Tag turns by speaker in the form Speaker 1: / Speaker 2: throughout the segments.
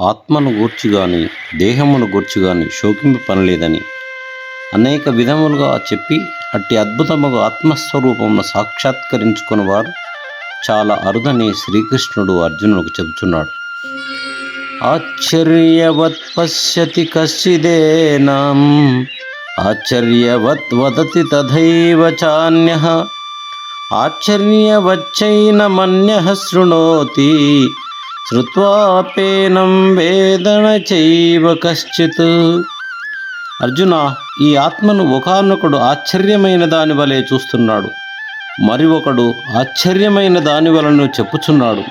Speaker 1: ఆత్మను గూర్చి గాని దేహమును గూర్చి గాని శోకింపు పనిలేదని అనేక విధములుగా చెప్పి అట్టి అద్భుతముగా ఆత్మస్వరూపమును సాక్షాత్కరించుకున్న వారు చాలా అరుదని శ్రీకృష్ణుడు అర్జునుడికి చెబుతున్నాడు. ఆశ్చర్యవత్ పశ్యతి కశ్చిదేనాం ఆశ్చర్యవత్ వదతి తథైవ చాన్య ఆశ్చర్యవచ్చైనమన్య శృణోతి శ్రుత్వాపేనం వేదన చైవ కశ్చిత్. అర్జున ఈ ఆత్మను ఒకనొకడు ఆశ్చర్యమైన దాని వలె చూస్తున్నాడు. మరి ఒకడు ఆశ్చర్యమైన దాని వలను చెప్పుచున్నాడు.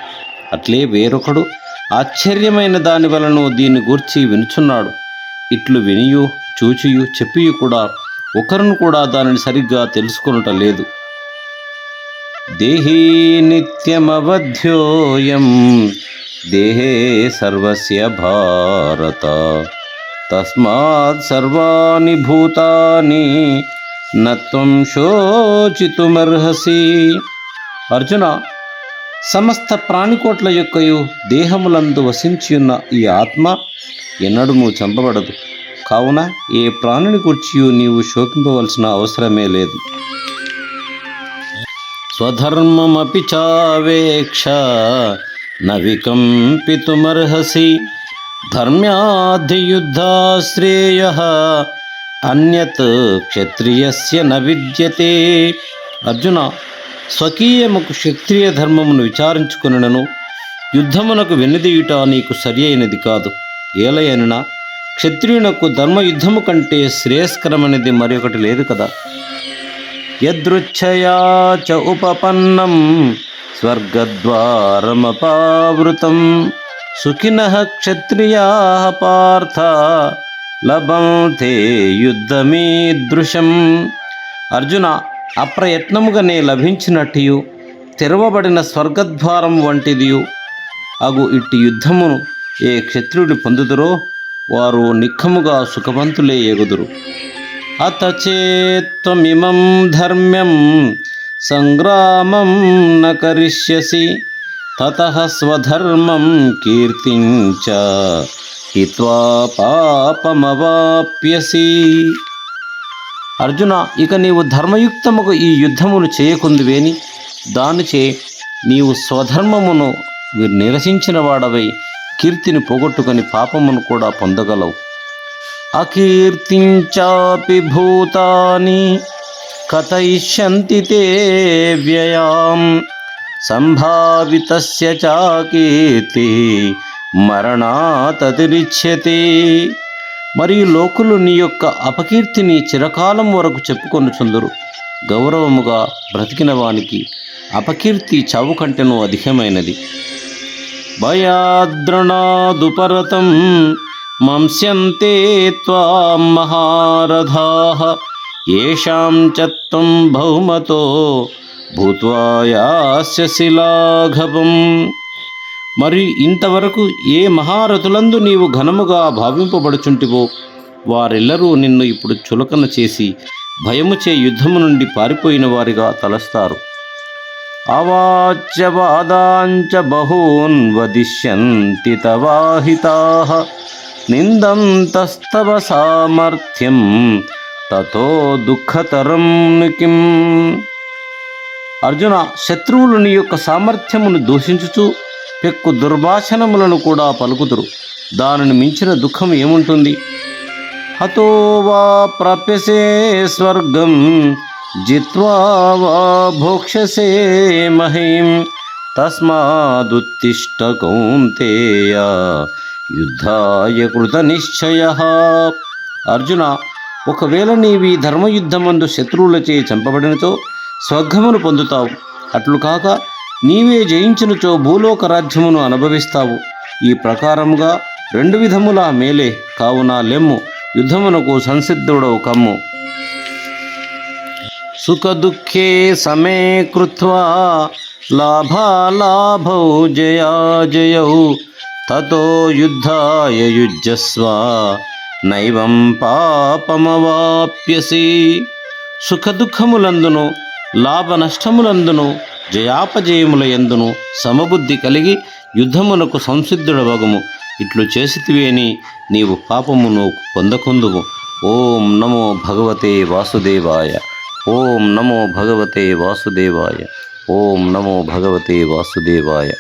Speaker 1: అట్లే వేరొకడు ఆశ్చర్యమైన దాని వలను దీన్ని గూర్చి వినుచున్నాడు. ఇట్లు వినియు చూచియు చెప్పియు కూడా ఒకరిని కూడా దానిని సరిగ్గా తెలుసుకొనుట లేదు. దేహీ నిత్యమవధ్యోయం. దేహే సర్వస్య భారత. తస్మాత్ సర్వాణి భూతాని నత్వం శోచితుమర్హసి. అర్జున సమస్త ప్రాణికోట్ల యొక్కయు దేహములందు వసించియున్న ఈ ఆత్మ ఎన్నడూ చంపబడదు. కావున ఏ ప్రాణిని కూర్చియు నీవు శోకింపవలసిన అవసరమే లేదు. స్వధర్మమపి చావేక్ష నవికంపితుమర్హసి ధర్మ్యాధియుద్ధాశ్రేయ అన్యత్ క్షత్రియస్య న విద్యతే. అర్జున స్వకీయముకు క్షత్రియ ధర్మమును విచారించుకునను యుద్ధమునకు వెన్నదీయుట నీకు సరి అయినది కాదు. ఏలయనినా క్షత్రియునకు ధర్మయుద్ధము కంటే శ్రేయస్కరమైనది మరొకటి లేదు కదా? యదృచ్ఛయా చ ఉపపన్నం స్వర్గద్వారమపావృతం. సుఖిన క్షత్రియా పార్థ లభంతే యుద్ధమీదృశం. అర్జున అప్రయత్నముగానే లభించినట్టియు తెరవబడిన స్వర్గద్వారం వంటిదియు. అగు ఇట్టి యుద్ధమును ఏ క్షత్రియుడు పొందుదురో వారు నిఖముగా సుఖవంతులే ఎగుదురు. అత చేత్వమిమం ధర్మ్యం సంగ్రామం న కరిష్యసి తత స్వధర్మం కీర్తించ హిత్వా పాపమవాప్యసి. అర్జున ఇక నీవు ధర్మయుక్తముకు ఈ యుద్ధమును చేయకుందువేని? దానిచే నీవు స్వధర్మమును నిరసించిన వాడవై కీర్తిని పోగొట్టుకొని పాపమును కూడా పొందగలవు. అకీర్తించాపి భూతాని కథయిష్యంతి తే వ్యయాం. సంభావితస్య చాకీర్తి మరణాతతిరిచ్యతి. మరియు లోకులు నీ యొక్క అపకీర్తిని చిరకాలం వరకు చెప్పుకొనుచుందురు గౌరవముగా బ్రతికిన వానికి అపకీర్తి చావు కంటెను అధికమైనది. భయాద్రణాదుపరతం మంస్యంతే త్వాం మహారథాః ఏషాం చ భౌమతో భూత్వా మరియు ఇంతవరకు ఏ మహారథులందు నీవు ఘనముగా భావింపబడుచుంటివో వారెల్లరూ నిన్ను ఇప్పుడు చులకన చేసి భయముచే యుద్ధము నుండి పారిపోయిన వారిగా తలస్తారు. అవాచ్యవాదాంచ బహూన్ వదిష్యంతి తవాహితా నిందంతస్తవ సామర్థ్యం తతో దుఃఖతరం కిం అర్జున శత్రువులు నీ యొక్క సామర్థ్యమును దూషించుచు పెక్కు దుర్భాషణములను కూడా పలుకుదురు. దానిని మించిన దుఃఖం ఏముంటుంది? హతో వా ప్రాప్యసే స్వర్గం జిత్వా వా భోక్షసే మహీం. తస్మాదుత్తిష్ట కౌంతేయ యుద్ధాయ కృత నిశ్చయ. అర్జున ఒకవేళ నీవి ధర్మయుద్ధమందు శత్రువులచే చంపబడినచో స్వర్గమును పొందుతావు. అట్లు కాక నీవే జయించినచో భూలోక రాజ్యమును అనుభవిస్తావు. ఈ ప్రకారముగా రెండు విధముల మేలే కావున లెమ్ము యుద్ధమునకు సంసిద్ధుడవు కమ్ము. సుఖదుఃఖే సమే కృత్వా లాభాలాభౌ జయాజయౌ తతో యుద్ధాయ యుజ్యస్వ నైవం పాపమవాప్యసి. సుఖదుఖములందును లాభ నష్టములందును జయాపజయముల ఎందును సమబుద్ధి కలిగి యుద్ధమునకు సంసిద్ధుడవగము. ఇట్లు చేసితివి అని నీవు పాపమును పొందకుందువు. ఓం నమో భగవతే వాసుదేవాయ. ఓం నమో భగవతే వాసుదేవాయ. ఓం నమో భగవతే వాసుదేవాయ.